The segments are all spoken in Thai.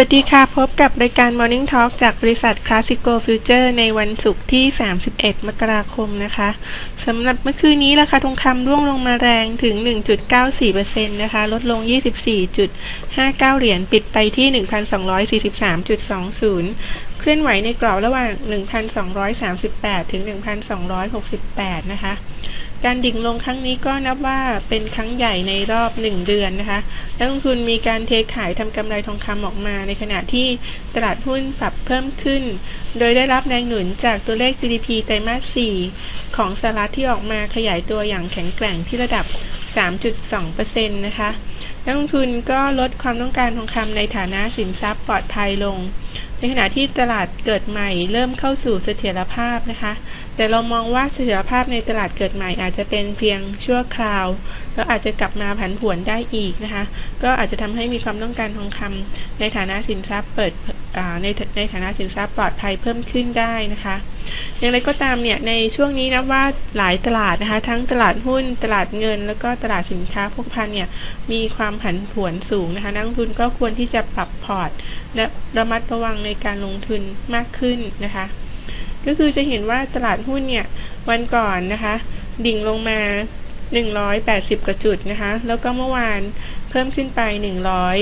วัสดีค่ะ พบกับรายการ Morning Talk จากบริษัท Classico Future ในวันศุกร์ที่ 31 มกราคมนะคะสำหรับเมื่อคืนนี้ราคาทองคำร่วงลงมาแรงถึง 1.94%นะคะ ลดลง 24.59 เหรียญปิดไปที่ 1,243.20 เคลื่อนไหวในกรอบระหว่าง 1,238 ถึง 1,268 นะคะ การดิ่งลงครั้งนี้ก็นับว่าเป็นครั้งใหญ่ในรอบ 1 เดือนนะคะนักลงทุนมีการเทขายทำกำไรทองคำออกมา ในขณะที่ตลาดหุ้นปรับเพิ่มขึ้น โดยได้รับแรงหนุนจากตัวเลข GDP ไตรมาส 4 ของสหรัฐที่ออกมาขยายตัวอย่างแข็งแกร่งที่ระดับ 3.2%นะคะนักลงทุนก็ลดความต้องการทองคำในฐานะสินทรัพย์ปลอดภัยลง ในขณะที่ตลาดเกิดใหม่เริ่มเข้าสู่เสถียรภาพนะคะ แต่เรามองว่าเสถียรภาพในตลาดเกิดใหม่อาจจะเป็นเพียงชั่วคราว แล้วอาจจะกลับมาผันผวนได้อีกนะคะ ก็อาจจะทำให้มีความต้องการทองคำในฐานะสินทรัพย์เปิดในในฐานะสินทรัพย์ปลอดภัยเพิ่มขึ้นได้นะคะ อย่างไรก็ตามเนี่ยในช่วงนี้นะว่าหลายตลาดนะคะ ทั้งตลาดหุ้นตลาดเงิน แล้วก็ตลาดสินค้าพวกพันเนี่ยมีความผันผวนสูงนะคะ นักลงทุนก็ควรที่จะปรับพอร์ต และระมัดระวังในการลงทุนมากขึ้นนะคะ ก็คือจะเห็นว่าตลาดหุ้นเนี่ยวันก่อนนะคะ ดิ่งลงมา 180กว่าจุดนะคะ แล้วก็เมื่อวานเพิ่มขึ้นไป 100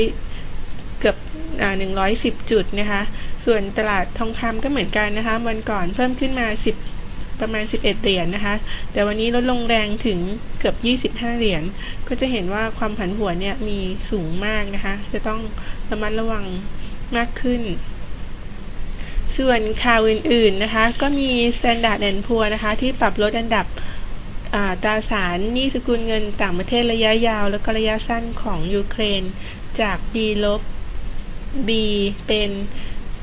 เกือบอ่า110 จุดนะคะ ส่วนตลาดทองคำก็เหมือนกันนะคะ วันก่อนเพิ่มขึ้นมา 10ประมาณ 11 เหรียญนนะคะ แต่วันนี้ลดลงแรงถึงเกือบ 25 เหรียญ ก็จะเห็นว่าความผันผวนเนี่ยมีสูงมากนะคะ จะต้องระมัดระวังมากขึ้น ส่วนข่าวอื่นๆนะคะ ก็มี Standard Poor นะคะ ที่ปรับลดอันดับตราสารหนี้สกุลเงินต่างประเทศระยะยาว และก็ระยะสั้นของยูเครน จาก B ลบ B เป็น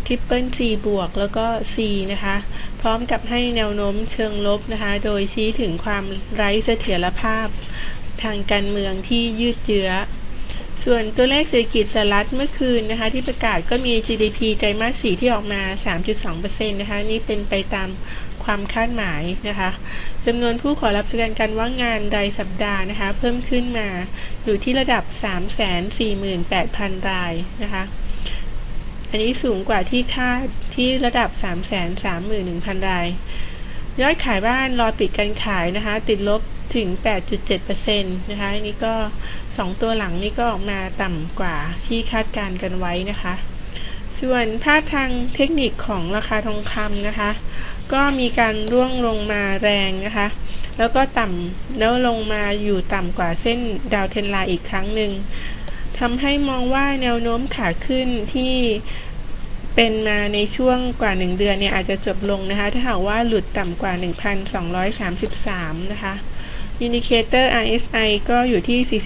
Triple C บวก แล้วก็ C นะคะ พร้อมกับให้แนวโน้มเชิงลบนะคะ โดยชี้ถึงความไร้เสถียรภาพทางการเมืองที่ยืดเยื้อ ส่วนตัวเลขเศรษฐกิจสหรัฐเมื่อคืนนะคะ ที่ประกาศก็มี GDP ไตรมาส 4 ที่ออกมา 3.2%นะคะ นี่เป็นไปตามความคาดหมายนะคะจำนวนผู้ขอรับประกันการว่างงานรายสัปดาห์นะคะ เพิ่มขึ้นมาอยู่ที่ระดับ 348,000 รายนะคะ อันนี้สูงกว่าที่คาดที่ระดับ 331,000 ราย ยอดขายบ้านรอปิดการขายนะคะ ติดลบ ถึง 8.7%นะคะ อันนี้ก็ 2 ตัวหลังนี่ก็ออกมาต่ำกว่าที่คาดการกันไว้นะคะ ส่วนภาพทางเทคนิคของราคาทองคำนะคะ ก็มีการร่วงลงมาแรงนะคะ แล้วก็ต่ำแล้วลงมาอยู่ต่ำกว่าเส้นดาวเทนไลน์อีกครั้งหนึ่งทำให้มองว่าแนวโน้มขาขึ้นที่เป็นมาในช่วงกว่า 1 เดือนเนี่ยอาจจะจบลงนะคะ ถ้าหากว่าหลุดต่ำกว่า 1,233 นะคะ อินดิเคเตอร์ RSI ก็อยู่ที่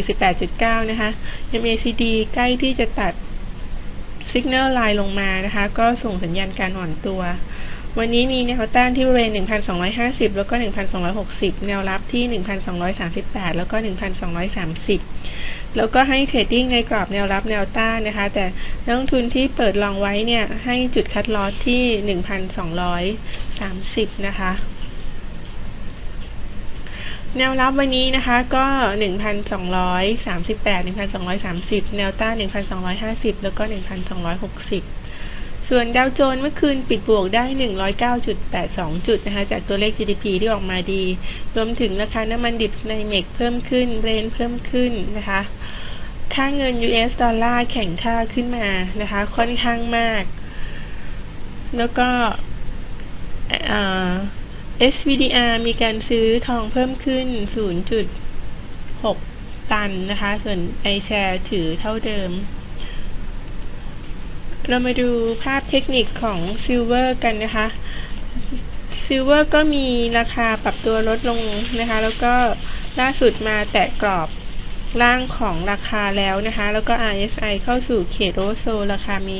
48 48.9 นะคะ MACD ใกล้ที่จะตัดสัญญาณไลน์ลงมานะคะ ก็ส่งสัญญาณการอ่อนตัว วันนี้มีแนวต้านที่บริเวณ 1,250 แล้วก็ 1,260 แนวรับที่ 1,238 แล้วก็ 1,230 แล้วก็ให้เทรดดิ้งในกรอบแนวรับแนวต้านนะคะ แต่นักลงทุนที่เปิดลองไว้เนี่ย ให้จุดคัดลอสที่ 1,230 นะคะ แนวรับวันนี้นะคะก็ 1,238 1,230 แนวต้าน1,250 แล้วก็ 1,260 ส่วนดาวโจนส์เมื่อคืนปิดบวกได้ 109.82 จุดนะคะ จากตัวเลข GDP ที่ออกมาดี รวมถึงราคาน้ำมันดิบในเมกเพิ่มขึ้นเบรนเพิ่มขึ้นนะคะ ค่าเงิน US ดอลลาร์แข่งค่าขึ้นมานะคะ ค่อนข้างมาก แล้วก็ SVDR มีการซื้อทองเพิ่มขึ้น 0.6 ตันนะคะ ส่วน iShare ถือเท่าเดิม เรามาดูภาพเทคนิคของซิลเวอร์กันนะคะซิลเวอร์ก็มีราคาปรับตัวลดลงนะคะ แล้วก็ล่าสุดมาแตะกรอบล่างของราคาแล้วนะคะ แล้วก็ RSI เข้าสู่เขตโอโซ ราคามี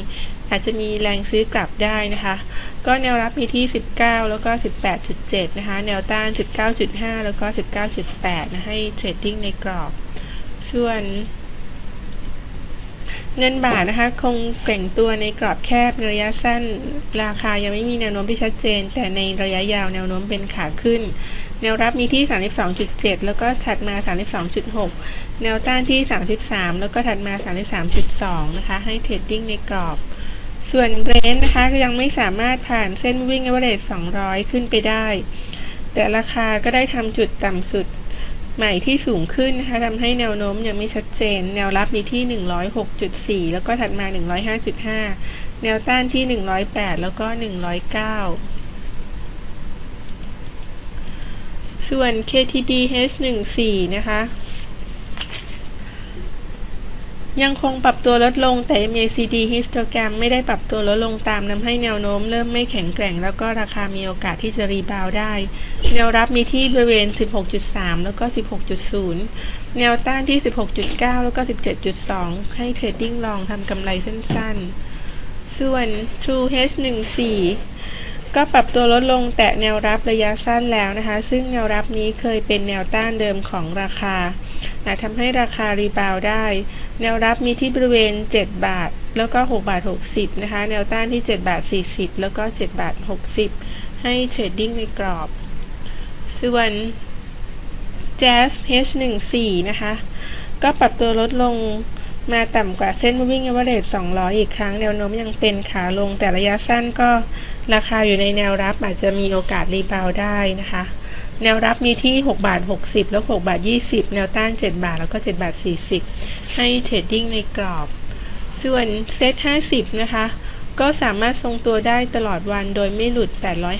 อาจจะมีแรงซื้อกลับได้นะคะ ก็แนวรับมีที่ 19 แล้วก็ 18.7 นะคะ แนวต้าน 19.5 แล้วก็ 19.8 นะให้เทรดดิ้งในกรอบ ส่วน เงินบาทนะคะ คงแกว่งตัวในกรอบแคบในระยะสั้น ราคายังไม่มีแนวโน้มที่ชัดเจน แต่ในระยะยาวแนวโน้มเป็นขาขึ้น แนวรับมีที่ 32.7 แล้วก็ถัดมา 32.6 แนวต้านที่ 33 แล้วก็ถัดมา 33.2 นะคะ ให้เทรดดิ้งในกรอบ ส่วนเบรนท์นะคะก็ยังไม่สามารถผ่านเส้นวิ่ง average 200 ขึ้นไปได้ แต่ราคาก็ได้ทำจุดต่ำสุดใหม่ที่สูงขึ้นนะคะทำให้แนวโน้มยังไม่ชัดเจน แนวรับมีที่ 106.4 แล้วก็ถัดมา 105.5 แนวต้านที่ 108 แล้วก็ 109 ส่วน KTD H14 นะคะ ยังคงปรับตัวลดลงแต่ MACD histogram ไม่ได้ปรับตัวลดลงตามทำให้แนวโน้มเริ่มไม่แข็งแกร่ง แล้วก็ราคามีโอกาสที่จะรีบาวได้ แนวรับมีที่บริเวณ 16.3 แล้วก็ 16.0 แนวต้านที่ 16.9 แล้วก็ 17.2 ให้เทรดดิ้งลองทำกำไรสั้นๆ ส่วน True H14 ก็ปรับตัวลดลงแตะแนวรับระยะสั้นแล้วนะคะ ซึ่งแนวรับนี้เคยเป็นแนวต้านเดิมของราคาอาจทำให้ราคารีบาวได้ แนวรับมีที่บริเวณ 7 บาท แล้วก็ 6 บาท 60 นะคะ แนวต้านที่ 7 บาท 40 แล้วก็ 7 บาท 60 ให้เทรดดิ้งในกรอบ ส่วน Jazz H14 นะคะ ก็ปรับตัวลดลงมาต่ำกว่าเส้น moving average 200 อีกครั้ง แนวโน้มยังเป็นขาลงแต่ระยะสั้นก็ราคาอยู่ในแนวรับอาจจะมีโอกาสรีบาวได้นะคะ แนวรับมีที่ 6 บาท 60 แล้ว 6 บาท 20 แนวต้าน 7 บาท แล้วก็ 7 บาท 40 ให้เทรดดิ้งในกรอบ ส่วนเซต50 นะคะ ก็สามารถทรงตัวได้ตลอดวันโดยไม่หลุด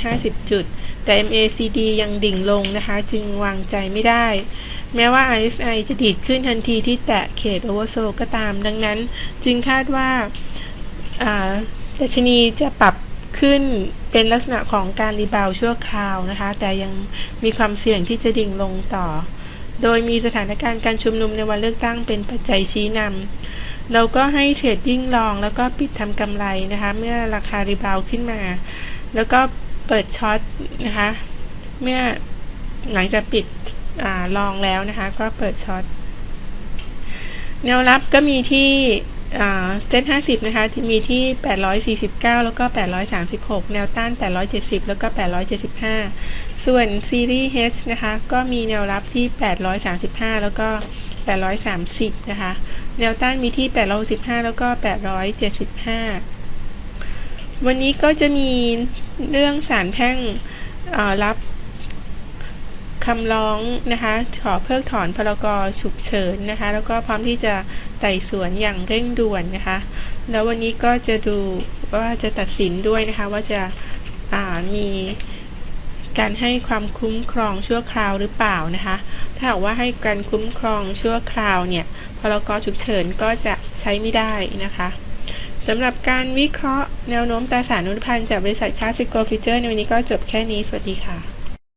850 จุด แต่ MACD ยังดิ่งลงนะคะ จึงวางใจไม่ได้ แม้ว่า RSI จะดีดขึ้นทันทีที่แตะเขต Oversold ก็ตาม ดังนั้นจึงคาดว่าดัชนีจะปรับ ขึ้นเป็นลักษณะของการรีบาวชั่วคราวนะคะ แต่ยังมีความเสี่ยงที่จะดิ่งลงต่อ โดยมีสถานการณ์การชุมนุมในวันเลือกตั้งเป็นปัจจัยชี้นำเราก็ให้เทรดดิ้งลองแล้วก็ปิดทำกำไรนะคะ เมื่อราคารีบาวขึ้นมา แล้วก็เปิดช็อตนะคะ เมื่อหลังจากปิดอลองแล้วนะคะ ก็เปิดช็อตแนวรับก็มีที่ เซ็ตห้าสิบนะคะที่มีที่แปดร้อยสี่สิบเก้าแล้วก็แปดร้อยสามสิบหกแนวต้านแปดร้อยเจ็ดสิบแล้วก็แปดร้อยเจ็ดสิบห้าส่วนซีรีส์ H นะคะ ก็มีแนวรับที่แปดร้อยสามสิบห้าแล้วก็แปดร้อยสามสิบนะคะ แนวต้านมีที่แปดร้อยสิบห้าแล้วก็แปดร้อยเจ็ดสิบห้าวันนี้ก็จะมีเรื่องสารแพ่งรับ คำร้องนะคะขอเพิกถอนพรกฉุกเฉินนะคะ แล้วก็พร้อมที่จะไต่สวนอย่างเร่งด่วนนะคะ แล้ววันนี้ก็จะดูว่าจะตัดสินด้วยนะคะ ว่าจะมีการให้ความคุ้มครองชั่วคราวหรือเปล่านะคะ ถ้าหากว่าให้การคุ้มครองชั่วคราวเนี่ยพรกฉุกเฉินก็จะใช้ไม่ได้นะคะสำหรับการวิเคราะห์แนวโน้มตราสารนุพันธ์จากบริษัทคาสิโกฟิเจอร์ในวันนี้ก็จบแค่นี้ สวัสดีค่ะ